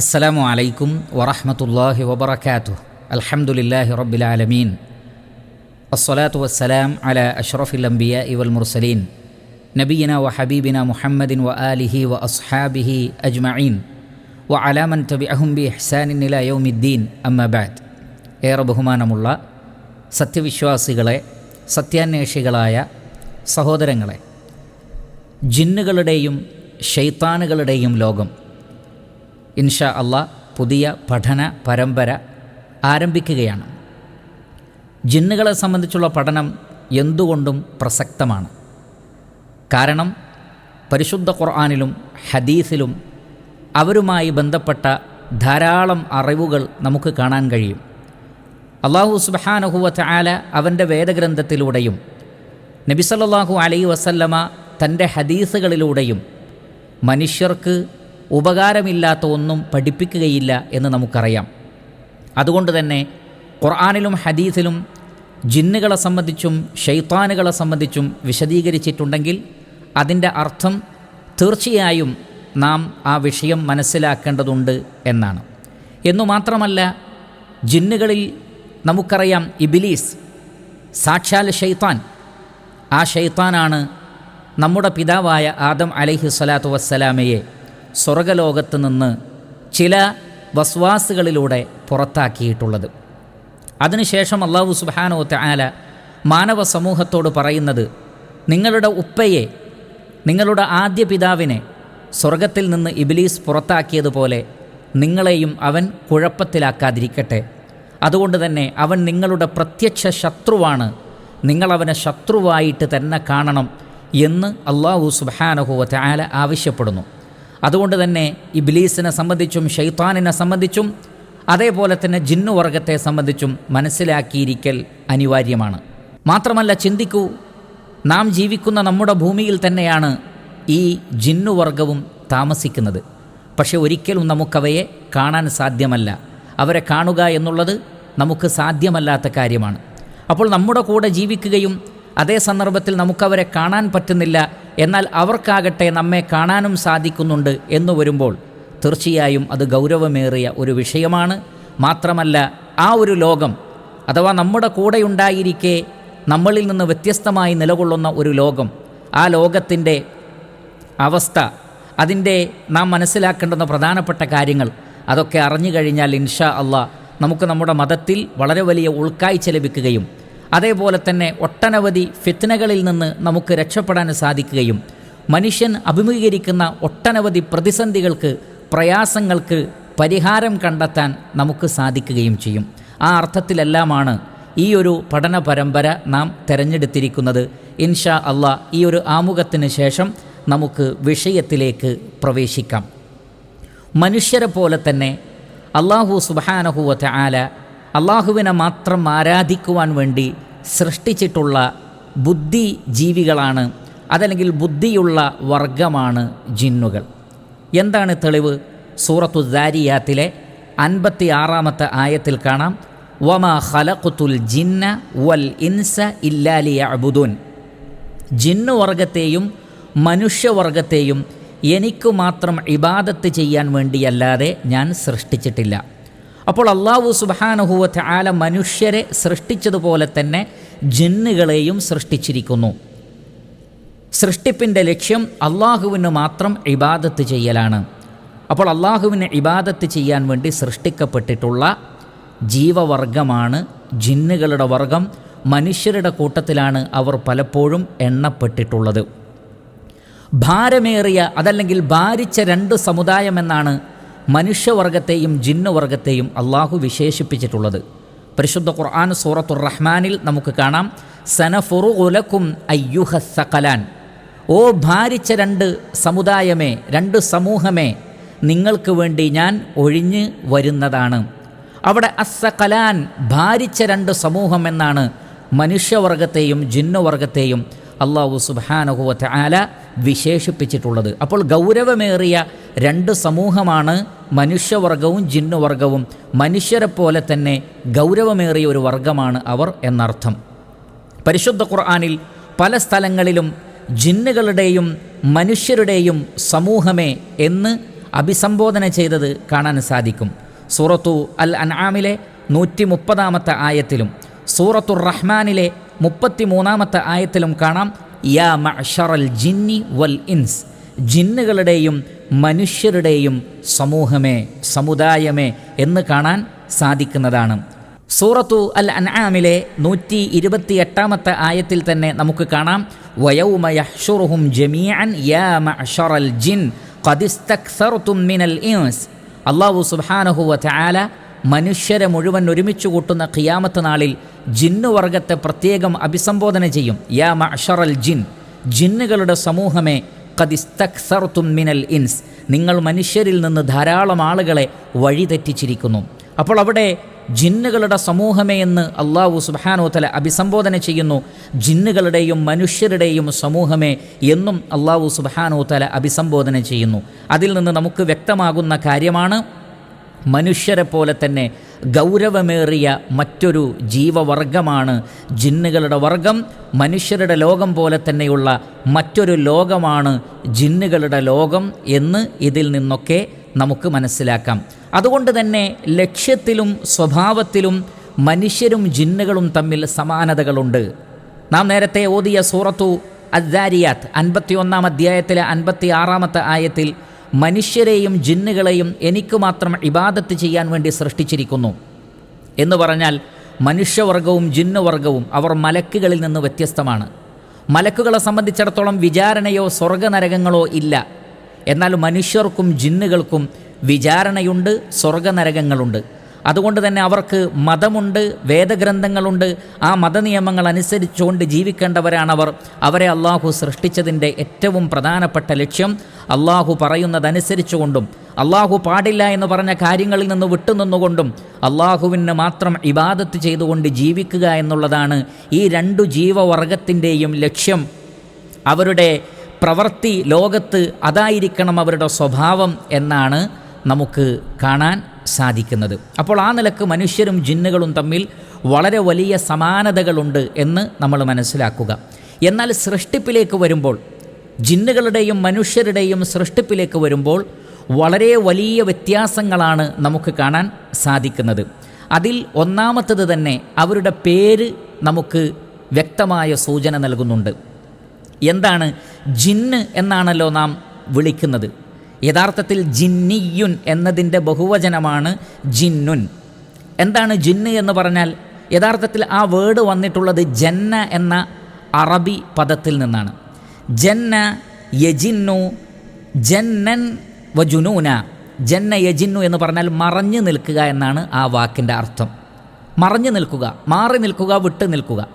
അസ്സലാമു അലൈക്കും വറഹമത്തല്ലാഹി വബർക്കാത്തു അൽഹമുല്ലാഹി റബ്ബിലാലമീൻ അസ്സലാത്തു വസ്സലാം അല അഷ്റഫിൽ അംബിയ ഇവൽ മുർസലീൻ. നബീന വ ഹബീബിന മുഹമ്മദിൻ വ ആലിഹി വ അസ്ഹാബിഹി അജ്മഈൻ. വ അലാമൻ തബി അഹുംബി ഹ്സാനിൻ ഇല യൗമിദ്ദീൻ. അമ്മബാദ് ഏറെ ബഹുമാനമുള്ള സത്യവിശ്വാസികളെ സത്യാന്വേഷികളായ സഹോദരങ്ങളെ ജിന്നുകളുടെയും ഷെയ്ത്താനുകളുടെയും ലോകം ഇൻഷാ അള്ളാ പുതിയ പഠന പരമ്പര ആരംഭിക്കുകയാണ്. ജിന്നുകളെ സംബന്ധിച്ചുള്ള പഠനം എന്തുകൊണ്ടും പ്രസക്തമാണ്. കാരണം പരിശുദ്ധ ഖുർആാനിലും ഹദീസിലും അവരുമായി ബന്ധപ്പെട്ട ധാരാളം അറിവുകൾ നമുക്ക് കാണാൻ കഴിയും. അള്ളാഹു സുബാനഹുവത്ത് ആല അവന്റെ വേദഗ്രന്ഥത്തിലൂടെയും നബിസല്ലാഹു അലൈ വസല്ലമ തന്റെ ഹദീസുകളിലൂടെയും മനുഷ്യർക്ക് ഉപകാരമില്ലാത്ത ഒന്നും പഠിപ്പിക്കുകയില്ല എന്ന് നമുക്കറിയാം. അതുകൊണ്ട് തന്നെ ഖുർആാനിലും ഹദീസിലും ജിന്നുകളെ സംബന്ധിച്ചും ഷെയ്ത്താനുകളെ സംബന്ധിച്ചും വിശദീകരിച്ചിട്ടുണ്ടെങ്കിൽ അതിന്റെ അർത്ഥം തീർച്ചയായും നാം ആ വിഷയം മനസ്സിലാക്കേണ്ടതുണ്ട് എന്നാണ്. എന്നു മാത്രമല്ല ജിന്നുകളിൽ നമുക്കറിയാം ഇബിലീസ് സാക്ഷാൽ ഷെയ്ത്താൻ ആ ഷെയ്ത്താനാണ് നമ്മുടെ പിതാവായ ആദം അലൈഹി സ്വലാത്തു വസ്സലാമയെ സ്വർഗലോകത്ത് നിന്ന് ചില വസ്വാസുകളിലൂടെ പുറത്താക്കിയിട്ടുള്ളത്. അതിനുശേഷം അള്ളാഹു സുബാനോ ആല മാനവ സമൂഹത്തോട് പറയുന്നത് നിങ്ങളുടെ ഉപ്പയെ നിങ്ങളുടെ ആദ്യ പിതാവിനെ സ്വർഗത്തിൽ നിന്ന് ഇബിലീസ് പുറത്താക്കിയതുപോലെ നിങ്ങളെയും അവൻ കുഴപ്പത്തിലാക്കാതിരിക്കട്ടെ. അതുകൊണ്ട് തന്നെ അവൻ നിങ്ങളുടെ പ്രത്യക്ഷ ശത്രുവാണ്. നിങ്ങളവനെ ശത്രുവായിട്ട് തന്നെ കാണണം എന്ന് അള്ളാഹു സുബാനഹുവ ആല ആവശ്യപ്പെടുന്നു. അതുകൊണ്ട് തന്നെ ഇബ്ലീസിനെ സംബന്ധിച്ചും ഷെയ്ത്താനിനെ സംബന്ധിച്ചും അതേപോലെ തന്നെ ജിന്നുവർഗത്തെ സംബന്ധിച്ചും മനസ്സിലാക്കിയിരിക്കൽ അനിവാര്യമാണ്. മാത്രമല്ല ചിന്തിക്കൂ നാം ജീവിക്കുന്ന നമ്മുടെ ഭൂമിയിൽ തന്നെയാണ് ഈ ജിന്നുവർഗവും താമസിക്കുന്നത്. പക്ഷെ ഒരിക്കലും നമുക്കവയെ കാണാൻ സാധ്യമല്ല. അവരെ കാണുക എന്നുള്ളത് നമുക്ക് സാധ്യമല്ലാത്ത കാര്യമാണ്. അപ്പോൾ നമ്മുടെ കൂടെ ജീവിക്കുകയും അതേ സന്ദർഭത്തിൽ നമുക്കവരെ കാണാൻ പറ്റുന്നില്ല. എന്നാൽ അവർക്കാകട്ടെ നമ്മെ കാണാനും സാധിക്കുന്നുണ്ട് എന്ന് വരുമ്പോൾ തീർച്ചയായും അത് ഗൗരവമേറിയ ഒരു വിഷയമാണ്. മാത്രമല്ല ആ ഒരു ലോകം അഥവാ നമ്മുടെ കൂടെയുണ്ടായിരിക്കെ നമ്മളിൽ നിന്ന് വ്യത്യസ്തമായി നിലകൊള്ളുന്ന ഒരു ലോകം ആ ലോകത്തിന്റെ അവസ്ഥ അതിന്റെ നാം മനസ്സിലാക്കേണ്ടുന്ന പ്രധാനപ്പെട്ട കാര്യങ്ങൾ അതൊക്കെ അറിഞ്ഞു കഴിഞ്ഞാൽ ഇൻഷാ അള്ളാ നമുക്ക് നമ്മുടെ മതത്തിൽ വളരെ വലിയ ഉൾക്കാഴ്ച ലഭിക്കുകയും അതേപോലെ തന്നെ ഒട്ടനവധി ഫിത്നകളിൽ നിന്ന് നമുക്ക് രക്ഷപ്പെടാൻ സാധിക്കുകയും മനുഷ്യൻ അഭിമുഖീകരിക്കുന്ന ഒട്ടനവധി പ്രതിസന്ധികൾക്ക് പ്രയാസങ്ങൾക്ക് പരിഹാരം കണ്ടെത്താൻ നമുക്ക് സാധിക്കുകയും ചെയ്യും. ആ അർത്ഥത്തിലെല്ലാമാണ് ഈ ഒരു പഠന പരമ്പര നാം തിരഞ്ഞെടുത്തിരിക്കുന്നത്. ഇൻഷാ അള്ളാ ഈ ഒരു ആമുഖത്തിന് ശേഷം നമുക്ക് വിഷയത്തിലേക്ക് പ്രവേശിക്കാം. മനുഷ്യരെ പോലെ തന്നെ അള്ളാഹു സുബാനഹുവത്തെ ആല അള്ളാഹുവിനെ മാത്രം ആരാധിക്കുവാൻ വേണ്ടി സൃഷ്ടിച്ചിട്ടുള്ള ബുദ്ധി ജീവികളാണ് അതല്ലെങ്കിൽ ബുദ്ധിയുള്ള വർഗമാണ് ജിന്നുകൾ. എന്താണ് തെളിവ്? സൂറത്തു ദാരിയാത്തിലെ അൻപത്തി ആറാമത്തെ ആയത്തിൽ കാണാം. വമ ഹലഖുത്തുൽ ജിന്ന വൽ ഇൻസ ഇല്ലാലിയ അബുദുൻ ജിന്നുവർഗത്തെയും മനുഷ്യവർഗത്തെയും എനിക്ക് മാത്രം ഇബാദത്ത് ചെയ്യാൻ വേണ്ടിയല്ലാതെ ഞാൻ സൃഷ്ടിച്ചിട്ടില്ല. അപ്പോൾ അള്ളാഹു സുബാനുഹൂവത്ത് ആല മനുഷ്യരെ സൃഷ്ടിച്ചതുപോലെ തന്നെ ജന്നുകളെയും സൃഷ്ടിച്ചിരിക്കുന്നു. സൃഷ്ടിപ്പിന്റെ ലക്ഷ്യം അള്ളാഹുവിന് മാത്രം ഇബാദത്ത് ചെയ്യലാണ്. അപ്പോൾ അള്ളാഹുവിന് ഇബാദത്ത് ചെയ്യാൻ വേണ്ടി സൃഷ്ടിക്കപ്പെട്ടിട്ടുള്ള ജീവവർഗമാണ് ജിന്നുകളുടെ വർഗം മനുഷ്യരുടെ കൂട്ടത്തിലാണ് അവർ പലപ്പോഴും എണ്ണപ്പെട്ടിട്ടുള്ളത്. ഭാരമേറിയ അതല്ലെങ്കിൽ ഭാരിച്ച രണ്ട് സമുദായമെന്നാണ് മനുഷ്യവർഗത്തെയും ജിന്നുവർഗത്തെയും അള്ളാഹു വിശേഷിപ്പിച്ചിട്ടുള്ളത്. പരിശുദ്ധ ഖുർആൻ സൂറത്തുർ റഹ്മാനിൽ നമുക്ക് കാണാം. സനഫുറു ഉലക്കും അയ്യുഹ സകലാൻ ഓ ഭാരിച്ച രണ്ട് സമുദായമേ രണ്ട് സമൂഹമേ നിങ്ങൾക്ക് വേണ്ടി ഞാൻ ഒഴിഞ്ഞ് വരുന്നതാണ്. അവിടെ അസ്സകലാൻ ഭാരിച്ച രണ്ട് സമൂഹം എന്നാണ് മനുഷ്യവർഗത്തെയും ജിന്നുവർഗത്തെയും അള്ളാഹു സുബാനഹുവറ്റ ആല വിശേഷിപ്പിച്ചിട്ടുള്ളത്. അപ്പോൾ ഗൗരവമേറിയ രണ്ട് സമൂഹമാണ് മനുഷ്യവർഗവും ജിന്നുവർഗവും. മനുഷ്യരെ പോലെ തന്നെ ഗൗരവമേറിയ ഒരു വർഗമാണ് അവർ എന്നർത്ഥം. പരിശുദ്ധ ഖുർആാനിൽ പല സ്ഥലങ്ങളിലും ജിന്നുകളുടെയും മനുഷ്യരുടെയും സമൂഹമേ എന്ന് അഭിസംബോധന ചെയ്തത് കാണാൻ സാധിക്കും. സൂറത്തു അൽ അൻആമിലെ നൂറ്റി മുപ്പതാമത്തെ ആയത്തിലും സൂറത്തു റഹ്മാനിലെ മുപ്പത്തി മൂന്നാമത്തെ ആയത്തിലും കാണാം യാ മഷറൽ ജിന്നി വൽ ഇൻസ്. ജിന്നുകളുടെയും മനുഷ്യരുടെയും സമൂഹമേ സമുദായമേ എന്ന് കാണാൻ സാധിക്കുന്നതാണ്. സൂറത്തു അൽ അൻആമിലെ നൂറ്റി ഇരുപത്തി എട്ടാമത്തെ ആയത്തിൽ തന്നെ നമുക്ക് കാണാം വയൗമ ജമിയൻ യാ മഷറൽ ജിൻ ഖദിസ്തക്സർതും മിനൽ ഇൻസ്. അള്ളാഹു സുബ്ഹാനഹു വ തആല മനുഷ്യരെ മുഴുവൻ ഒരുമിച്ച് കൂട്ടുന്ന ഖിയാമത്ത് നാളിൽ ജിന്നുവർഗത്തെ പ്രത്യേകം അഭിസംബോധന ചെയ്യും. യാ മഷറൽ ജിൻ ജിന്നുകളുടെ സമൂഹമേ ഖദിസ്തക്സർതും മിനൽ ഇൻസ്. നിങ്ങൾ മനുഷ്യരിൽ നിന്ന് ധാരാളം ആളുകളെ വഴിതെറ്റിച്ചിരിക്കുന്നു. അപ്പോൾ അവിടെ ജിന്നുകളുടെ സമൂഹമേ എന്ന് അള്ളാഹു സുബാനോത്തല അഭിസംബോധന ചെയ്യുന്നു. ജിന്നുകളുടെയും മനുഷ്യരുടെയും സമൂഹമേ എന്നും അള്ളാഹു സുബാനോത്തല അഭിസംബോധന ചെയ്യുന്നു. അതിൽ നിന്ന് നമുക്ക് വ്യക്തമാകുന്ന കാര്യമാണ് മനുഷ്യരെ പോലെ തന്നെ ഗൗരവമേറിയ മറ്റൊരു ജീവവർഗമാണ് ജിന്നുകളുടെ വർഗം മനുഷ്യരുടെ ലോകം പോലെ തന്നെയുള്ള മറ്റൊരു ലോകമാണ് ജിന്നുകളുടെ ലോകം എന്ന് ഇതിൽ നിന്നൊക്കെ നമുക്ക് മനസ്സിലാക്കാം. അതുകൊണ്ട് തന്നെ ലക്ഷ്യത്തിലും സ്വഭാവത്തിലും മനുഷ്യരും ജിന്നുകളും തമ്മിൽ സമാനതകളുണ്ട്. നാം നേരത്തെ ഓതിയ സൂറത്തു അദ്ദാരിയാത്ത് അൻപത്തിയൊന്നാം അധ്യായത്തിലെ അൻപത്തി ആറാമത്തെ ആയത്തിൽ മനുഷ്യരെയും ജിന്നുകളെയും എനിക്ക് മാത്രം ഇബാദത്ത് ചെയ്യാൻ വേണ്ടി സൃഷ്ടിച്ചിരിക്കുന്നു. എന്ന് പറഞ്ഞാൽ മനുഷ്യവർഗവും ജിന്നുവർഗവും അവർ മലക്കുകളിൽ നിന്ന് വ്യത്യസ്തമാണ്. മലക്കുകളെ സംബന്ധിച്ചിടത്തോളം വിചാരണയോ സ്വർഗനരകങ്ങളോ ഇല്ല. എന്നാൽ മനുഷ്യർക്കും ജിന്നുകൾക്കും വിചാരണയുണ്ട് സ്വർഗനരകങ്ങളുണ്ട്. അതുകൊണ്ട് തന്നെ അവർക്ക് മതമുണ്ട് വേദഗ്രന്ഥങ്ങളുണ്ട്. ആ മതനിയമങ്ങൾ അനുസരിച്ചുകൊണ്ട് ജീവിക്കേണ്ടവരാണവർ. അവരെ അള്ളാഹു സൃഷ്ടിച്ചതിന്റെ ഏറ്റവും പ്രധാനപ്പെട്ട ലക്ഷ്യം അള്ളാഹു പറയുന്നതനുസരിച്ചുകൊണ്ടും അള്ളാഹു പാടില്ല എന്ന് പറഞ്ഞ കാര്യങ്ങളിൽ നിന്ന് വിട്ടുനിന്നുകൊണ്ടും അള്ളാഹുവിന് മാത്രം ഇബാദത്ത് ചെയ്തുകൊണ്ട് ജീവിക്കുക എന്നുള്ളതാണ് ഈ രണ്ടു ജീവവർഗത്തിന്റെയും ലക്ഷ്യം. അവരുടെ പ്രവൃത്തി ലോകത്ത് അതായിരിക്കണം അവരുടെ സ്വഭാവം എന്നാണ് നമുക്ക് കാണാൻ സാധിക്കുന്നത്. അപ്പോൾ ആ നിലയ്ക്ക് മനുഷ്യരും ജിന്നുകളും തമ്മിൽ വളരെ വലിയ സമാനതകളുണ്ട് എന്ന് നമ്മൾ മനസ്സിലാക്കുക. എന്നാൽ സൃഷ്ടിപ്പിലേക്ക് വരുമ്പോൾ ജിന്നുകളുടെയും മനുഷ്യരുടെയും സൃഷ്ടിപ്പിലേക്ക് വരുമ്പോൾ വളരെ വലിയ വ്യത്യാസങ്ങളാണ് നമുക്ക് കാണാൻ സാധിക്കുന്നത്. അതിൽ ഒന്നാമത്തത് തന്നെ അവരുടെ പേര് നമുക്ക് വ്യക്തമായ സൂചന നൽകുന്നുണ്ട്. എന്താണ് ജിന്ന് എന്നാണല്ലോ നാം വിളിക്കുന്നത്. യഥാർത്ഥത്തിൽ ജിന്നിയുൻ എന്നതിന്റെ ബഹുവചനമാണ് ജിന്നുൻ. എന്താണ് ജിന്ന് എന്ന് പറഞ്ഞാൽ? യഥാർത്ഥത്തിൽ ആ വേർഡ് വന്നിട്ടുള്ളത് ജന്ന എന്ന അറബി പദത്തിൽ നിന്നാണ്. ജന്ന യജിന്നു ജന്നൻ വജുനൂന. ജന്ന യജിന്നു എന്ന് പറഞ്ഞാൽ മറഞ്ഞു നിൽക്കുക എന്നാണ് ആ വാക്കിന്റെ അർത്ഥം. മറഞ്ഞു നിൽക്കുക മാറി നിൽക്കുക വിട്ടു നിൽക്കുക.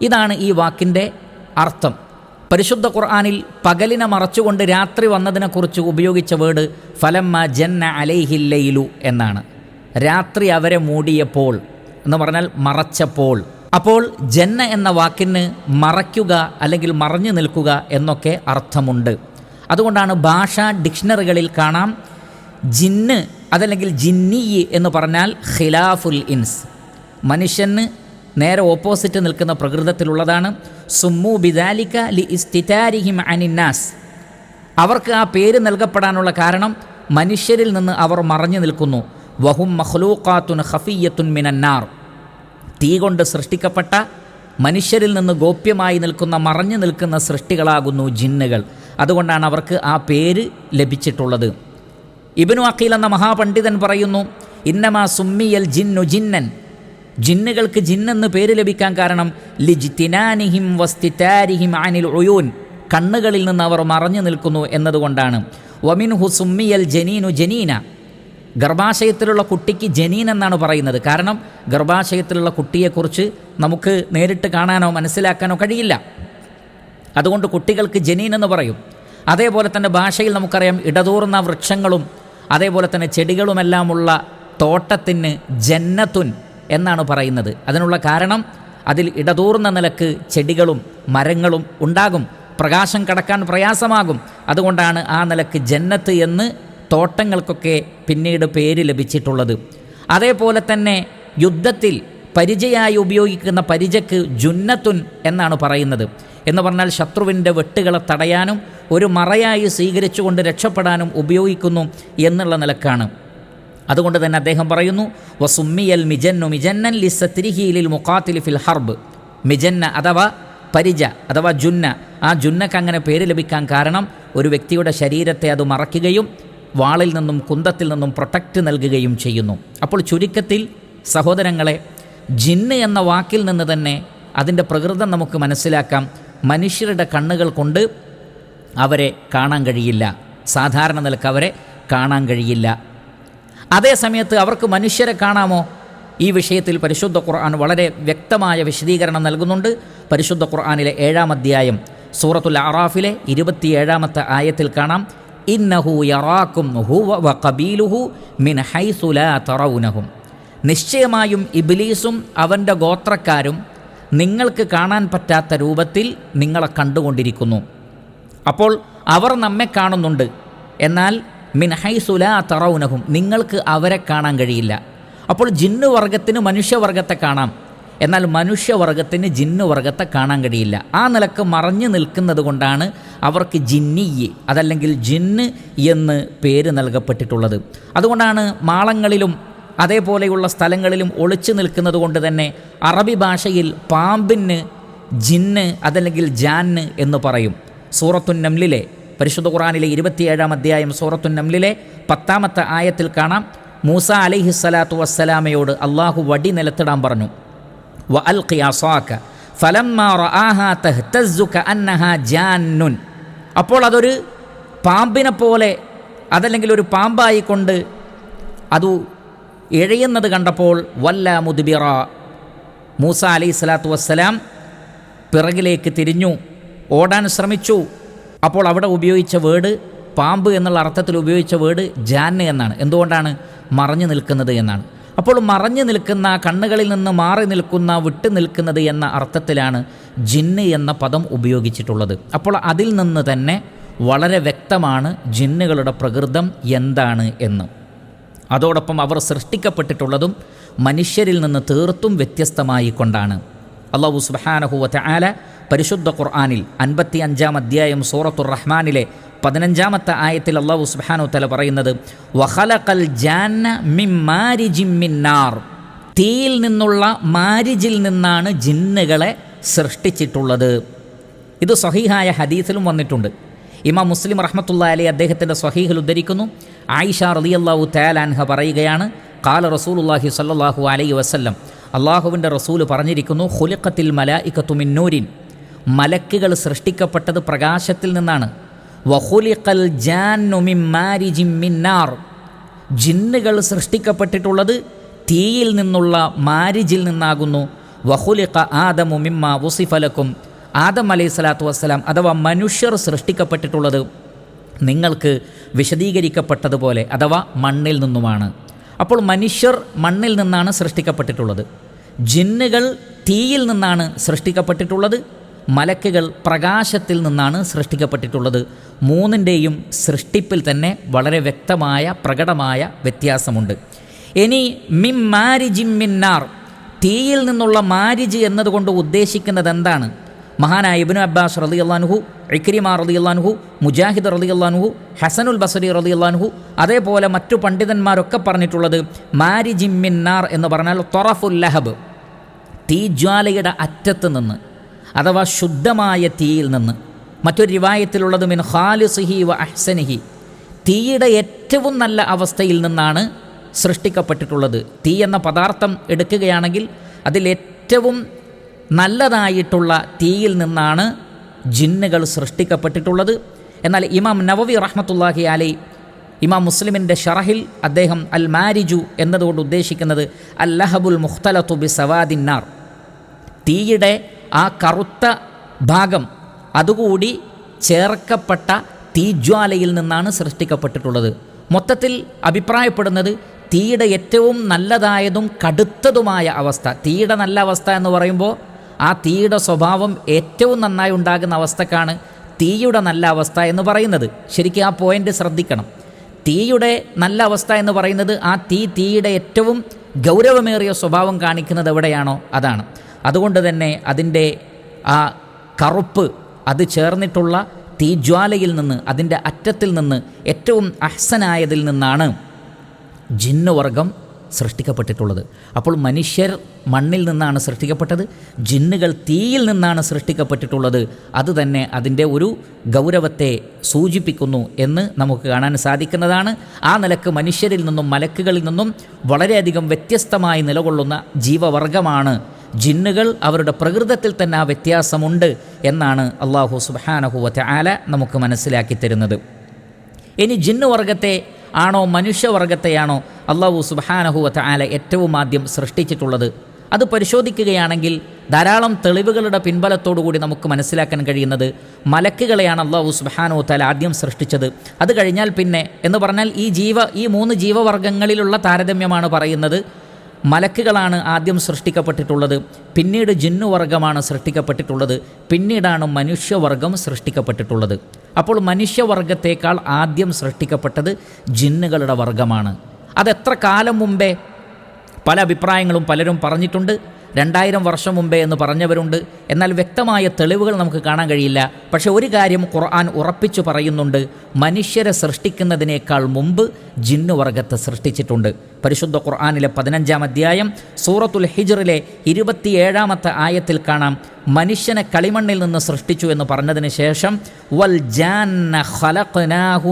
ഇതാണ് ഈ വാക്കിന്റെ അർത്ഥം. പരിശുദ്ധ ഖുർആാനിൽ പകലിനെ മറച്ചുകൊണ്ട് രാത്രി വന്നതിനെക്കുറിച്ച് ഉപയോഗിച്ച വേർഡ് ഫലമ്മ ജന്ന അലൈഹില്ലയിലു എന്നാണ്. രാത്രി അവരെ മൂടിയപ്പോൾ എന്ന് പറഞ്ഞാൽ മറച്ചപ്പോൾ. അപ്പോൾ ജന്ന എന്ന വാക്കിന് മറയ്ക്കുക അല്ലെങ്കിൽ മറഞ്ഞു നിൽക്കുക എന്നൊക്കെ അർത്ഥമുണ്ട്. അതുകൊണ്ടാണ് ഭാഷാ ഡിക്ഷണറികളിൽ കാണാം ജിന്ന് അതല്ലെങ്കിൽ ജിന്നി എന്ന് പറഞ്ഞാൽ ഖിലാഫുൽ ഇൻസ്. മനുഷ്യന് നേരെ ഓപ്പോസിറ്റ് നിൽക്കുന്ന പ്രകൃതത്തിലുള്ളതാണ്. സുമ്മു ബിദാലിക്ക ലി ഇസ്തിതാരിഹിം അനിന്നാസ്. അവർക്ക് ആ പേര് നൽകപ്പെടാനുള്ള കാരണം മനുഷ്യരിൽ നിന്ന് അവർ മറഞ്ഞു നിൽക്കുന്നു. വഹും മഹ്ലൂക്കാത്തുൻ ഹഫിയത്തുൻ മിനന്നാർ. തീ കൊണ്ട് സൃഷ്ടിക്കപ്പെട്ട മനുഷ്യരിൽ നിന്ന് ഗോപ്യമായി നിൽക്കുന്ന മറഞ്ഞു നിൽക്കുന്ന സൃഷ്ടികളാകുന്നു ജിന്നുകൾ. അതുകൊണ്ടാണ് അവർക്ക് ആ പേര് ലഭിച്ചിട്ടുള്ളത്. ഇബനു അഖീൽ എന്ന മഹാപണ്ഡിതൻ പറയുന്നു ഇന്നമാ സുമ്മിയൽ ജിന്നു ജിന്നൻ. ജിന്നുകൾക്ക് ജിന്നെന്ന് പേര് ലഭിക്കാൻ കാരണം ലിജിത്തിനാനിഹിം വസ്തിതാരിഹിം അനിൽ ഒയൂൻ കണ്ണുകളിൽ നിന്ന് അവർ മറഞ്ഞു നിൽക്കുന്നു എന്നതുകൊണ്ടാണ്. വമിൻ ഹു സുമ്മിയൽ ജനീനു ജനീന. ഗർഭാശയത്തിലുള്ള കുട്ടിക്ക് ജനീൻ എന്നാണ് പറയുന്നത്. കാരണം ഗർഭാശയത്തിലുള്ള കുട്ടിയെക്കുറിച്ച് നമുക്ക് നേരിട്ട് കാണാനോ മനസ്സിലാക്കാനോ കഴിയില്ല. അതുകൊണ്ട് കുട്ടികൾക്ക് ജനീൻ എന്ന് പറയും. അതേപോലെ തന്നെ ഭാഷയിൽ നമുക്കറിയാം ഇടതൂർന്ന വൃക്ഷങ്ങളും അതേപോലെ തന്നെ ചെടികളുമെല്ലാമുള്ള തോട്ടത്തിന് ജന്നത്തുൻ. എന്നാണ് പറയുന്നത്. അതിനുള്ള കാരണം അതിൽ ഇടതൂർന്ന നിലയ്ക്ക് ചെടികളും മരങ്ങളും ഉണ്ടാകും. പ്രകാശം കടക്കാൻ പ്രയാസമാകും. അതുകൊണ്ടാണ് ആ നിലയ്ക്ക് ജന്നത്ത് എന്ന് തോട്ടങ്ങൾക്കൊക്കെ പിന്നീട് പേര് ലഭിച്ചിട്ടുള്ളത്. അതേപോലെ തന്നെ യുദ്ധത്തിൽ പരിചയായി ഉപയോഗിക്കുന്ന പരിചയ്ക്ക് ജുന്നത്തുൻ എന്നാണ് പറയുന്നത്. എന്ന് പറഞ്ഞാൽ ശത്രുവിന്റെ വെട്ടുകളെ തടയാനും ഒരു മറയായി സ്വീകരിച്ചുകൊണ്ട് രക്ഷപ്പെടാനും ഉപയോഗിക്കുന്നു എന്നുള്ള നിലക്കാണ്. അതുകൊണ്ട് തന്നെ അദ്ദേഹം പറയുന്നു വസുമ്മിയൽ മിജന്നു മിജന്നൻ ലിസത്തിരിഹിലിൽ മുഖാത്തിൽ ഫിൽ ഹർബ്. മിജന്ന അഥവാ പരിജ അഥവാ ജുന്ന ആ ജുന്നക്ക് അങ്ങനെ പേര് ലഭിക്കാൻ കാരണം ഒരു വ്യക്തിയുടെ ശരീരത്തെ അത് മറയ്ക്കുകയും വാളിൽ നിന്നും കുന്തത്തിൽ നിന്നും പ്രൊട്ടക്റ്റ് നൽകുകയും ചെയ്യുന്നു. അപ്പോൾ ചുരുക്കത്തിൽ സഹോദരങ്ങളെ ജിന്ന് എന്ന വാക്കിൽ നിന്ന് തന്നെ അതിന്റെ പ്രകൃതം നമുക്ക് മനസ്സിലാക്കാം. മനുഷ്യരുടെ കണ്ണുകൾ കൊണ്ട് അവരെ കാണാൻ കഴിയില്ല. സാധാരണ നിലയ്ക്ക് അവരെ കാണാൻ കഴിയില്ല. അതേ സമയത്ത് അവർക്ക് മനുഷ്യരെ കാണാമോ? ഈ വിഷയത്തിൽ പരിശുദ്ധ ഖുർആൻ വളരെ വ്യക്തമായ വിശദീകരണം നൽകുന്നുണ്ട്. പരിശുദ്ധ ഖുർആാനിലെ ഏഴാം അധ്യായം സൂറത്തുൽ അറാഫിലെ ഇരുപത്തിയേഴാമത്തെ ആയത്തിൽ കാണാം. ഇന്നഹു യറാക്കും ഹുവ മിൻ തറൗനഹും. നിശ്ചയമായും ഇബിലീസും അവന്റെ ഗോത്രക്കാരും നിങ്ങൾക്ക് കാണാൻ പറ്റാത്ത രൂപത്തിൽ നിങ്ങളെ കണ്ടുകൊണ്ടിരിക്കുന്നു. അപ്പോൾ അവർ നമ്മെ കാണുന്നുണ്ട്. എന്നാൽ മിൻഹൈസുലാ തറൗനഹും. നിങ്ങൾക്ക് അവരെ കാണാൻ കഴിയില്ല. അപ്പോൾ ജിന്നു വർഗത്തിന് മനുഷ്യവർഗത്തെ കാണാം. എന്നാൽ മനുഷ്യവർഗത്തിന് ജിന്നു വർഗത്തെ കാണാൻ കഴിയില്ല. ആ നിലയ്ക്ക് മറഞ്ഞു നിൽക്കുന്നത് കൊണ്ടാണ് അവർക്ക് ജിന്നിയെ അതല്ലെങ്കിൽ ജിന്ന് എന്ന് പേര് നൽകപ്പെട്ടിട്ടുള്ളത്. അതുകൊണ്ടാണ് മാളങ്ങളിലും അതേപോലെയുള്ള സ്ഥലങ്ങളിലും ഒളിച്ചു നിൽക്കുന്നത് കൊണ്ട് തന്നെ അറബി ഭാഷയിൽ പാമ്പിന് ജിന്ന് അതല്ലെങ്കിൽ ജാന്ന് എന്ന് പറയും. സൂറത്തുൻ നംലിലെ പരിശുദ്ധ ഖുറാനിലെ ഇരുപത്തിയേഴാം അധ്യായം സൂറത്തു നംലിലെ പത്താമത്തെ ആയത്തിൽ കാണാം. മൂസ അലൈഹിസ്സലാത്തു വസ്സലാമയോട് അള്ളാഹു വടി നിലത്തിടാൻ പറഞ്ഞു. വ അൽ ഖിയാസാക്ക ജാന്നുൻ. അപ്പോൾ അതൊരു പാമ്പിനെ പോലെ അതല്ലെങ്കിൽ ഒരു പാമ്പായിക്കൊണ്ട് അത് ഇഴയുന്നത് കണ്ടപ്പോൾ വല്ല മുദ്ബിറ. മൂസ അലൈഹി സ്വലാത്തു വസ്സലാം പിറകിലേക്ക് തിരിഞ്ഞു. ഓടാൻ ശ്രമിച്ചു. അപ്പോൾ അവിടെ ഉപയോഗിച്ച വേർഡ് പാമ്പ് എന്നുള്ള അർത്ഥത്തിൽ ഉപയോഗിച്ച വേർഡ് ജാന് എന്നാണ്. എന്തുകൊണ്ടാണ്? മറഞ്ഞു നിൽക്കുന്നത് എന്നാണ്. അപ്പോൾ മറഞ്ഞു നിൽക്കുന്ന കണ്ണുകളിൽ നിന്ന് മാറി നിൽക്കുന്ന വിട്ടു നിൽക്കുന്നത് എന്ന അർത്ഥത്തിലാണ് ജിന്ന് എന്ന പദം ഉപയോഗിച്ചിട്ടുള്ളത്. അപ്പോൾ അതിൽ നിന്ന് തന്നെ വളരെ വ്യക്തമാണ് ജിന്നുകളുടെ പ്രകൃതം എന്താണ് എന്ന്. അതോടൊപ്പം അവർ സൃഷ്ടിക്കപ്പെട്ടിട്ടുള്ളതും മനുഷ്യരിൽ നിന്ന് തീർത്തും വ്യത്യസ്തമായി കൊണ്ടാണ് അള്ളാഹു സുബാനഹുവറ്റ ആല പരിശുദ്ധ ഖുർആാനിൽ അൻപത്തി അഞ്ചാം അധ്യായം സൂറത്തുർ റഹ്മാനിലെ പതിനഞ്ചാമത്തെ ആയത്തിൽ അള്ളാഹു സുബാനു തല പറയുന്നത് തീയിൽ നിന്നുള്ള മാരിജിൽ നിന്നാണ് ജിന്നുകളെ സൃഷ്ടിച്ചിട്ടുള്ളത്. ഇത് സഹീഹായ ഹദീസിലും വന്നിട്ടുണ്ട്. ഇമാം മുസ്ലിം റഹ്മത്തുള്ള അലി അദ്ദേഹത്തിന്റെ സ്വഹീഹിൽ ഉദ്ധരിക്കുന്നു. ആയിഷ റളിയല്ലാഹു തയാലാൻഹ പറയുകയാണ് കാല റസൂലുല്ലാഹി സല്ലാഹു അലൈ വസല്ലം അള്ളാഹുവിന്റെ റസൂൽ പറഞ്ഞിരിക്കുന്നു ഹുലിഖത്തിൽ മലായിക്കത്തുമിന്നൂരിൻ മലക്കുകൾ സൃഷ്ടിക്കപ്പെട്ടത് പ്രകാശത്തിൽ നിന്നാണ്. വഹുലിഖൽ മിന്നാർ ജിന്നുകൾ സൃഷ്ടിക്കപ്പെട്ടിട്ടുള്ളത് തീയിൽ നിന്നുള്ള മാരിജിൽ നിന്നാകുന്നു. വഹുലിഖ ആദമു മിമ്മ വുസിഫലക്കും ആദം അലൈഹി സ്വലാത്തു വസ്സലാം അഥവാ മനുഷ്യർ സൃഷ്ടിക്കപ്പെട്ടിട്ടുള്ളത് നിങ്ങൾക്ക് വിശദീകരിക്കപ്പെട്ടതുപോലെ അഥവാ മണ്ണിൽ നിന്നുമാണ്. അപ്പോൾ മനുഷ്യർ മണ്ണിൽ നിന്നാണ് സൃഷ്ടിക്കപ്പെട്ടിട്ടുള്ളത്. ജിന്നുകൾ തീയിൽ നിന്നാണ് സൃഷ്ടിക്കപ്പെട്ടിട്ടുള്ളത്. മലക്കുകൾ പ്രകാശത്തിൽ നിന്നാണ് സൃഷ്ടിക്കപ്പെട്ടിട്ടുള്ളത്. മൂന്നിന്റെയും സൃഷ്ടിപ്പിൽ തന്നെ വളരെ വ്യക്തമായ പ്രകടമായ വ്യത്യാസമുണ്ട്. ഇനി മിം മാരിജിം മിന്നാർ. തീയിൽ നിന്നുള്ള മാരിജ് എന്നതുകൊണ്ട് ഉദ്ദേശിക്കുന്നത് എന്താണ്? മഹാനായ ഇബിനു അബ്ബാസ് റലി അള്ളാൻഹു ഇക്രിമാ റലി അള്ളാൻഹു മുജാഹിദ് റലി അള്ളാൻഹു ഹസനുൽ ബസരി റലി അള്ളാൻഹു അതേപോലെ മറ്റു പണ്ഡിതന്മാരൊക്കെ പറഞ്ഞിട്ടുള്ളത് മാരിജിമ്മിന്നാർ എന്ന് പറഞ്ഞാൽ തൊറഫുൽ ലഹബ് തീജ്വാലയുടെ അറ്റത്ത് നിന്ന് അഥവാ ശുദ്ധമായ തീയിൽ നിന്ന്. മറ്റൊരു റിവായത്തിലുള്ളത് മിൻ ഖാലിസിഹി വ അഹ്സനിഹി. തീയുടെ ഏറ്റവും നല്ല അവസ്ഥയിൽ നിന്നാണ് സൃഷ്ടിക്കപ്പെട്ടിട്ടുള്ളത്. തീ എന്ന പദാർത്ഥം എടുക്കുകയാണെങ്കിൽ അതിൽ ഏറ്റവും നല്ലതായിട്ടുള്ള തീയിൽ നിന്നാണ് ജിന്നുകൾ സൃഷ്ടിക്കപ്പെട്ടിട്ടുള്ളത്. എന്നാൽ ഇമാം നവവി റഹ്മത്തുല്ലാഹി അലി ഇമാം മുസ്ലിമിന്റെ ഷറഹിൽ അദ്ദേഹം അൽ മാരിജു എന്നതുകൊണ്ട് ഉദ്ദേശിക്കുന്നത് അൽ ലഹബുൽ മുഖ്തലത്തു ബി സവാദിന്നാർ തീയുടെ ആ കറുത്ത ഭാഗം അതുകൂടി ചേർക്കപ്പെട്ട തീജ്വാലയിൽ നിന്നാണ് സൃഷ്ടിക്കപ്പെട്ടിട്ടുള്ളത്. മൊത്തത്തിൽ അഭിപ്രായപ്പെടുന്നത് തീയുടെ ഏറ്റവും നല്ലതായതും കടുത്തതുമായ അവസ്ഥ. തീയുടെ നല്ല അവസ്ഥ എന്ന് പറയുമ്പോൾ ആ തീയുടെ സ്വഭാവം ഏറ്റവും നന്നായി ഉണ്ടാകുന്ന അവസ്ഥക്കാണ് തീയുടെ നല്ല അവസ്ഥ എന്ന് പറയുന്നത്. ശരിക്കും ആ പോയിന്റ് ശ്രദ്ധിക്കണം. തീയുടെ നല്ല അവസ്ഥ എന്ന് പറയുന്നത് ആ തീ തീയുടെ ഏറ്റവും ഗൗരവമേറിയ സ്വഭാവം കാണിക്കുന്നത് എവിടെയാണോ അതാണ്. അതുകൊണ്ട് തന്നെ അതിന്റെ ആ കറുപ്പ് അത് ചേർന്നിട്ടുള്ള തീജ്വാലയിൽ നിന്ന് അതിന്റെ അറ്റത്തിൽ നിന്ന് ഏറ്റവും അഹ്സനായതിൽ നിന്നാണ് ജിന്നുവർഗം സൃഷ്ടിക്കപ്പെട്ടിട്ടുള്ളത്. അപ്പോൾ മനുഷ്യർ മണ്ണിൽ നിന്നാണ് സൃഷ്ടിക്കപ്പെട്ടത് ജിന്നുകൾ തീയിൽ നിന്നാണ് സൃഷ്ടിക്കപ്പെട്ടിട്ടുള്ളത്. അതുതന്നെ അതിന്റെ ഒരു ഗൗരവത്തെ സൂചിപ്പിക്കുന്നു എന്ന് നമുക്ക് കാണാൻ സാധിക്കുന്നതാണ്. ആ നിലയ്ക്ക് മനുഷ്യരിൽ നിന്നും മലക്കുകളിൽ നിന്നും വളരെയധികം വ്യത്യസ്തമായി നിലകൊള്ളുന്ന ജീവവർഗമാണ് ജിന്നുകൾ അവരുടെ പ്രകൃതത്തിൽ തന്നെ ആ വ്യത്യാസമുണ്ട് എന്നാണ് അള്ളാഹു സുബാനഹുവത്തെ ആല നമുക്ക് മനസ്സിലാക്കി തരുന്നത്. ഇനി ജിന്ന് വർഗത്തെ ആണോ മനുഷ്യവർഗത്തെയാണോ അള്ളാഹു സുബാനഹുവത്ത് ആല ഏറ്റവും ആദ്യം സൃഷ്ടിച്ചിട്ടുള്ളത്? അത് പരിശോധിക്കുകയാണെങ്കിൽ ധാരാളം തെളിവുകളുടെ പിൻബലത്തോടുകൂടി നമുക്ക് മനസ്സിലാക്കാൻ കഴിയുന്നത് മലക്കുകളെയാണ് അള്ളാഹു സുബാനു താല ആദ്യം സൃഷ്ടിച്ചത്. അത് കഴിഞ്ഞാൽ പിന്നെ എന്ന് പറഞ്ഞാൽ ഈ ജീവ ഈ മൂന്ന് ജീവവർഗങ്ങളിലുള്ള താരതമ്യമാണ് പറയുന്നത്. മലക്കുകളാണ് ആദ്യം സൃഷ്ടിക്കപ്പെട്ടിട്ടുള്ളത്. പിന്നീട് ജിന്നുവർഗമാണ് സൃഷ്ടിക്കപ്പെട്ടിട്ടുള്ളത്. പിന്നീടാണ് മനുഷ്യവർഗം സൃഷ്ടിക്കപ്പെട്ടിട്ടുള്ളത്. അപ്പോൾ മനുഷ്യവർഗത്തേക്കാൾ ആദ്യം സൃഷ്ടിക്കപ്പെട്ടത് ജിന്നുകളുടെ വർഗമാണ്. അതെത്ര കാലം മുമ്പേ പല അഭിപ്രായങ്ങളും പലരും പറഞ്ഞിട്ടുണ്ട്. രണ്ടായിരം വർഷം മുമ്പേ എന്ന് പറഞ്ഞവരുണ്ട്. എന്നാൽ വ്യക്തമായ തെളിവുകൾ നമുക്ക് കാണാൻ കഴിയില്ല. പക്ഷേ ഒരു കാര്യം ഖുർആൻ ഉറപ്പിച്ചു പറയുന്നുണ്ട്. മനുഷ്യരെ സൃഷ്ടിക്കുന്നതിനേക്കാൾ മുമ്പ് ജിന്നുവർഗത്തെ സൃഷ്ടിച്ചിട്ടുണ്ട്. പരിശുദ്ധ ഖുർആാനിലെ പതിനഞ്ചാം അധ്യായം സൂറത്തുൽ ഹിജറിലെ ഇരുപത്തിയേഴാമത്തെ ആയത്തിൽ കാണാം. മനുഷ്യനെ കളിമണ്ണിൽ നിന്ന് സൃഷ്ടിച്ചു എന്ന് പറഞ്ഞതിന് ശേഷം വൽ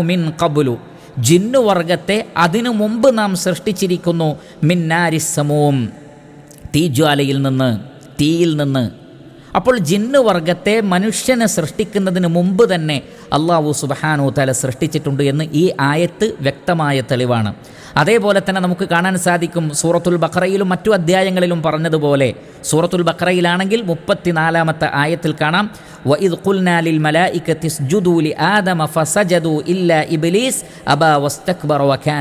മിൻ ഖബ്ലു. ജിന്നുവർഗത്തെ അതിനു മുമ്പ് നാം സൃഷ്ടിച്ചിരിക്കുന്നു. മിന്നാരിസമൂം തീജ്വാലയിൽ നിന്ന് തീയിൽ നിന്ന്. അപ്പോൾ ജിന്നുവർഗത്തെ മനുഷ്യനെ സൃഷ്ടിക്കുന്നതിന് മുമ്പ് തന്നെ അള്ളാഹു സുബഹാനോ തല സൃഷ്ടിച്ചിട്ടുണ്ട് എന്ന് ഈ ആയത്ത് വ്യക്തമായ തെളിവാണ്. അതേപോലെ തന്നെ നമുക്ക് കാണാൻ സാധിക്കും സൂറത്തുൽ ബക്രയിലും മറ്റു അധ്യായങ്ങളിലും പറഞ്ഞതുപോലെ സൂറത്തുൽ ബക്രയിലാണെങ്കിൽ മുപ്പത്തിനാലാമത്തെ ആയത്തിൽ കാണാം. വഇദ് ഇബ്ലീസ് അബ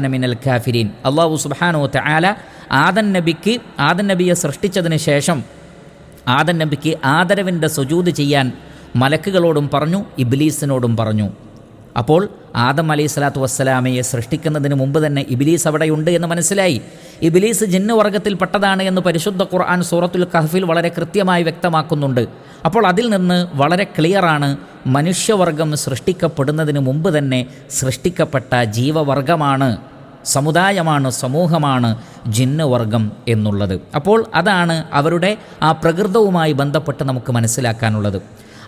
മിനൽ കാഫിരീൻ. അള്ളാഹു സുബ്ഹാനഹു തആല ആദൻ നബിക്ക് ആദൻ നബിയെ സൃഷ്ടിച്ചതിന് ശേഷം ആദൻ നബിക്ക് ആദരവിന്റെ സുജൂത് ചെയ്യാൻ മലക്കുകളോടും പറഞ്ഞു ഇബിലീസിനോടും പറഞ്ഞു. അപ്പോൾ ആദം അലൈഹി സ്വലാത്തു വസ്സലാമയെ സൃഷ്ടിക്കുന്നതിന് മുമ്പ് തന്നെ ഇബിലീസ് അവിടെയുണ്ട് എന്ന് മനസ്സിലായി. ഇബിലീസ് ജിന്ന് വർഗത്തിൽപ്പെട്ടതാണ് എന്ന് പരിശുദ്ധ ഖുർആൻ സൂറത്തുൽ കഹഫിൽ വളരെ കൃത്യമായി വ്യക്തമാക്കുന്നുണ്ട്. അപ്പോൾ അതിൽ നിന്ന് വളരെ ക്ലിയറാണ് മനുഷ്യവർഗം സൃഷ്ടിക്കപ്പെടുന്നതിന് മുമ്പ് തന്നെ സൃഷ്ടിക്കപ്പെട്ട ജീവവർഗമാണ്. സമുദായമാണ് സമൂഹമാണ് ജിന്നവർഗം എന്നുള്ളത്. അപ്പോൾ അതാണ് അവരുടെ ആ പ്രകൃതവുമായി ബന്ധപ്പെട്ട് നമുക്ക് മനസ്സിലാക്കാനുള്ളത്.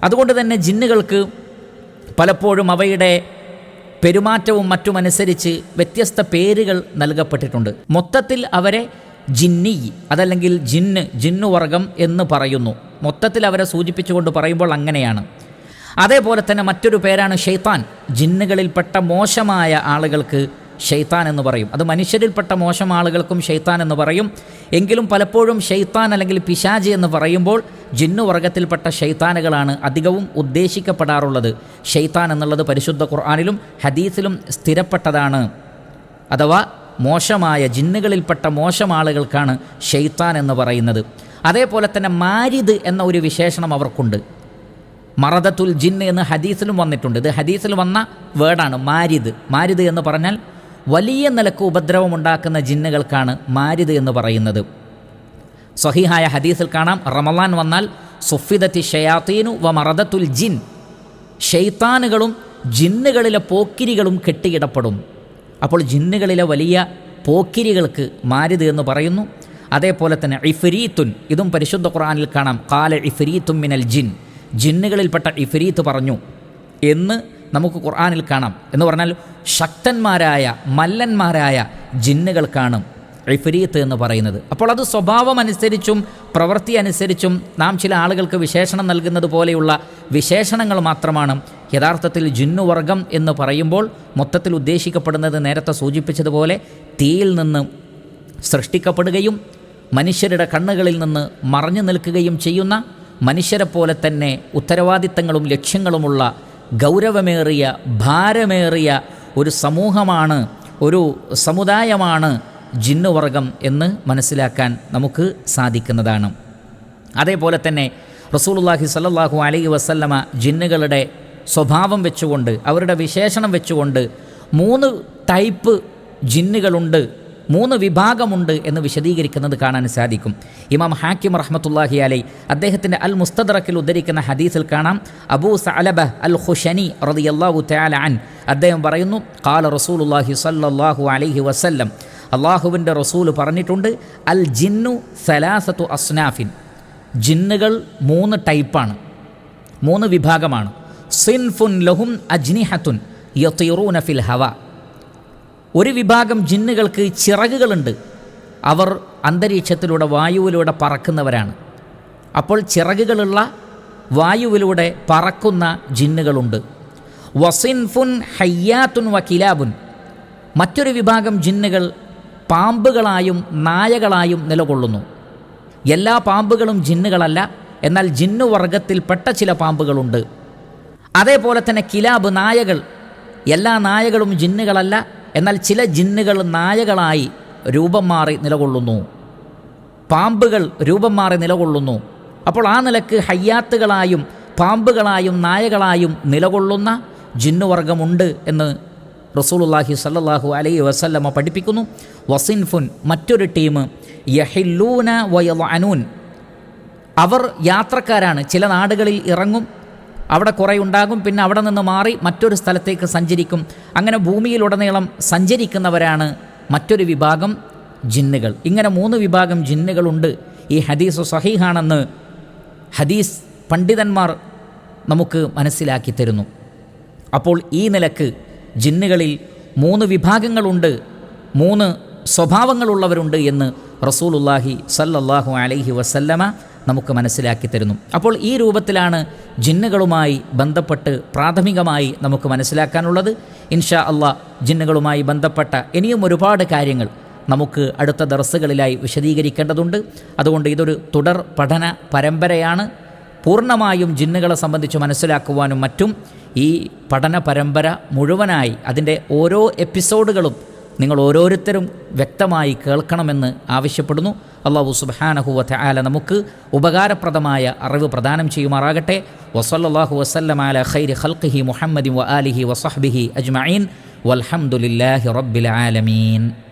അതുകൊണ്ട് തന്നെ ജിന്നുകൾക്ക് പലപ്പോഴും അവയുടെ പെരുമാറ്റവും മറ്റുമനുസരിച്ച് വ്യത്യസ്ത പേരുകൾ നൽകപ്പെട്ടിട്ടുണ്ട്. മൊത്തത്തിൽ അവരെ ജിന്നി അതല്ലെങ്കിൽ ജിന്ന് ജിന്നുവർഗം എന്ന് പറയുന്നു. മൊത്തത്തിൽ അവരെ സൂചിപ്പിച്ചുകൊണ്ട് പറയുമ്പോൾ അങ്ങനെയാണ്. അതേപോലെ തന്നെ മറ്റൊരു പേരാണ് ഷെയ്ത്താൻ. ജിന്നുകളിൽപ്പെട്ട മോശമായ ആളുകൾക്ക് ഷെയ്ത്താൻ എന്ന് പറയും. അത് മനുഷ്യരിൽപ്പെട്ട മോശം ആളുകൾക്കും ഷെയ്ത്താൻ എന്ന് പറയും. എങ്കിലും പലപ്പോഴും ഷെയ്ത്താൻ അല്ലെങ്കിൽ പിശാജ് എന്ന് പറയുമ്പോൾ ജിന്നു വർഗത്തിൽപ്പെട്ട ഷെയ്ത്താനുകളാണ് അധികവും ഉദ്ദേശിക്കപ്പെടാറുള്ളത്. ഷെയ്ത്താൻ എന്നുള്ളത് പരിശുദ്ധ ഖുർആാനിലും ഹദീസിലും സ്ഥിരപ്പെട്ടതാണ്. അഥവാ മോശമായ ജിന്നുകളിൽപ്പെട്ട മോശം ആളുകൾക്കാണ് ഷെയ്ത്താൻ എന്ന് പറയുന്നത്. അതേപോലെ തന്നെ മാരിദ് എന്ന ഒരു വിശേഷണം അവർക്കുണ്ട്. മറദത്തുൽ ജിന്ന് എന്ന് ഹദീസിലും വന്നിട്ടുണ്ട്. ഇത് ഹദീസിൽ വന്ന വേർഡാണ് മാരിദ്. മാരിദ് എന്ന് പറഞ്ഞാൽ വലിയ നിലയ്ക്ക് ഉപദ്രവമുണ്ടാക്കുന്ന ജിന്നുകൾക്കാണ് മാരിദ് എന്ന് പറയുന്നത്. സഹിഹായ ഹദീസിൽ കാണാം റമലാൻ വന്നാൽ സുഫിദത്തി ഷയാത്തീനു വ മറദത്തുൽ ജിൻ. ഷെയ്ത്താനുകളും ജിന്നുകളിലെ പോക്കിരികളും കെട്ടിയിടപ്പെടും. അപ്പോൾ ജിന്നുകളിലെ വലിയ പോക്കിരികൾക്ക് മാരിത് എന്ന് പറയുന്നു. അതേപോലെ തന്നെ ഇഫരീത്തുൻ ഇതും പരിശുദ്ധ ഖുറാനിൽ കാണാം. കാല ഇഫരീത്തും മിനൽ ജിൻ. ജിന്നുകളിൽപ്പെട്ട ഇഫരീത്ത് പറഞ്ഞു എന്ന് നമുക്ക് ഖുർആാനിൽ കാണാം എന്ന് പറഞ്ഞാൽ ശക്തന്മാരായ മല്ലന്മാരായ ജിന്നുകൾ കാണും. ഇഫരീത്ത് എന്ന് പറയുന്നത്. അപ്പോൾ അത് സ്വഭാവമനുസരിച്ചും പ്രവൃത്തി അനുസരിച്ചും നാം ചില ആളുകൾക്ക് വിശേഷണം നൽകുന്നത് പോലെയുള്ള വിശേഷണങ്ങൾ മാത്രമാണ്. യഥാർത്ഥത്തിൽ ജിന്നുവർഗം എന്ന് പറയുമ്പോൾ മൊത്തത്തിൽ ഉദ്ദേശിക്കപ്പെടുന്നത് നേരത്തെ സൂചിപ്പിച്ചതുപോലെ തീയിൽ നിന്ന് സൃഷ്ടിക്കപ്പെടുകയും മനുഷ്യരുടെ കണ്ണുകളിൽ നിന്ന് മറഞ്ഞു നിൽക്കുകയും ചെയ്യുന്ന മനുഷ്യരെ പോലെ തന്നെ ഉത്തരവാദിത്തങ്ങളും ലക്ഷ്യങ്ങളുമുള്ള ഗൗരവമേറിയ ഭാരമേറിയ ഒരു സമൂഹമാണ് ഒരു സമുദായമാണ് ജിന്നുവർഗം എന്ന് മനസ്സിലാക്കാൻ നമുക്ക് സാധിക്കുന്നതാണ്. അതേപോലെ തന്നെ റസൂലുള്ളാഹി സല്ലാഹു അലൈഹി വസല്ലമ ജിന്നുകളുടെ സ്വഭാവം വെച്ചുകൊണ്ട് അവരുടെ വിശേഷണം വെച്ചുകൊണ്ട് മൂന്ന് ടൈപ്പ് ജിന്നുകളുണ്ട് മൂന്ന് വിഭാഗമുണ്ട് എന്ന് വിശദീകരിക്കുന്നത് കാണാൻ സാധിക്കും. ഇമാം ഹാക്കിം റഹ്മത്തുല്ലാഹി അലൈ അദ്ദേഹത്തിന്റെ അൽ മുസ്തദറക്കിൽ ഉദ്ധരിക്കുന്ന ഹദീസിൽ കാണാം. അബൂ സലബ അൽ ഹുഷനി റളിയല്ലാഹു തആല അൻ. അദ്ദേഹം പറയുന്നു ഖാല റസൂലുള്ളാഹി സല്ലാഹു അലൈഹി വസല്ലം. അള്ളാഹുവിന്റെ റസൂൽ പറഞ്ഞിട്ടുണ്ട് അൽ ജിന്നു സലാസത്തു അസ്നാഫിൻ. ജിന്നുകൾ മൂന്ന് ടൈപ്പാണ് മൂന്ന് വിഭാഗമാണ്. സിൻഫുൻ ലഹും അജ്നിഹത്തുൻ യത്തീറൂന ഫിൽ ഹവ. ഒരു വിഭാഗം ജിന്നുകൾക്ക് ചിറകുകളുണ്ട്. അവർ അന്തരീക്ഷത്തിലൂടെ വായുവിലൂടെ പറക്കുന്നവരാണ്. അപ്പോൾ ചിറകുകളുള്ള വായുവിലൂടെ പറക്കുന്ന ജിന്നുകളുണ്ട്. വസിൻഫുൻ ഹയ്യാത്തുൻ വക്കിലാബുൻ മറ്റൊരു വിഭാഗം ജിന്നുകൾ പാമ്പുകളായും നായകളായും നിലകൊള്ളുന്നു. എല്ലാ പാമ്പുകളും ജിന്നുകളല്ല എന്നാൽ ജിന്നു വർഗത്തിൽപ്പെട്ട ചില പാമ്പുകളുണ്ട്. അതേപോലെ തന്നെ കിലാബ് നായകൾ. എല്ലാ നായകളും ജിന്നുകളല്ല എന്നാൽ ചില ജിന്നുകൾ നായകളായി രൂപം മാറി നിലകൊള്ളുന്നു. പാമ്പുകൾ രൂപം മാറി നിലകൊള്ളുന്നു. അപ്പോൾ ആ നിലയ്ക്ക് ഹയ്യാത്തുകളായും പാമ്പുകളായും നായകളായും നിലകൊള്ളുന്ന ജിന്നുവർഗമുണ്ട് എന്ന് റസൂലുള്ളാഹി സല്ലാഹു അലൈ വസല്ലമ പഠിപ്പിക്കുന്നു. വസിൻഫുൻ മറ്റൊരു ടീം യഹില്ലൂന വയലഅനൂൻ അവർ യാത്രക്കാരാണ് ചില നാടുകളിൽ ഇറങ്ങും അവിടെ കുറേ ഉണ്ടാകും പിന്നെ അവിടെ നിന്ന് മാറി മറ്റൊരു സ്ഥലത്തേക്ക് സഞ്ചരിക്കും. അങ്ങനെ ഭൂമിയിലുടനീളം സഞ്ചരിക്കുന്നവരാണ് മറ്റൊരു വിഭാഗം ജിന്നുകൾ. ഇങ്ങനെ മൂന്ന് വിഭാഗം ജിന്നുകളുണ്ട്. ഈ ഹദീസ് സഹീഹാണെന്ന് ഹദീസ് പണ്ഡിതന്മാർ നമുക്ക് മനസ്സിലാക്കി തരുന്നു. അപ്പോൾ ഈ നിലയ്ക്ക് ജിന്നുകളിൽ മൂന്ന് വിഭാഗങ്ങളുണ്ട് മൂന്ന് സ്വഭാവങ്ങളുള്ളവരുണ്ട് എന്ന് റസൂലുല്ലാഹി സല്ലല്ലാഹു അലൈഹി വസല്ലമ നമുക്ക് മനസ്സിലാക്കി തരുന്നു. അപ്പോൾ ഈ രൂപത്തിലാണ് ജിന്നുകളുമായി ബന്ധപ്പെട്ട് പ്രാഥമികമായി നമുക്ക് മനസ്സിലാക്കാനുള്ളത്. ഇൻഷാ അള്ളാ ജിന്നുകളുമായി ബന്ധപ്പെട്ട ഇനിയും ഒരുപാട് കാര്യങ്ങൾ നമുക്ക് അടുത്ത ദർസുകളിലായി വിശദീകരിക്കേണ്ടതുണ്ട്. അതുകൊണ്ട് ഇതൊരു തുടർ പഠന പരമ്പരയാണ്. പൂർണമായും ജിന്നുകളെ സംബന്ധിച്ച് മനസ്സിലാക്കുവാനും മറ്റും ഈ പഠന പരമ്പര മുഴുവനായി അതിന്റെ ഓരോ എപ്പിസോഡുകളും നിങ്ങൾ ഓരോരുത്തരും വ്യക്തമായി കേൾക്കണമെന്ന് ആവശ്യപ്പെടുന്നു. അള്ളാഹു സുബാനഹുവത്തെ ആല നമുക്ക് ഉപകാരപ്രദമായ അറിവ് പ്രദാനം ചെയ്യുമാറാകട്ടെ. വസല്ലാഹു വസ്ലം ആല ഖൈരി ഖൽഖിഹി മുഹമ്മദി വ ആലിഹി വസഹ്ബിഹി അജ്മീൻ വൽഹംദുലില്ലാഹി റബ്ബിൽ ആലമീൻ.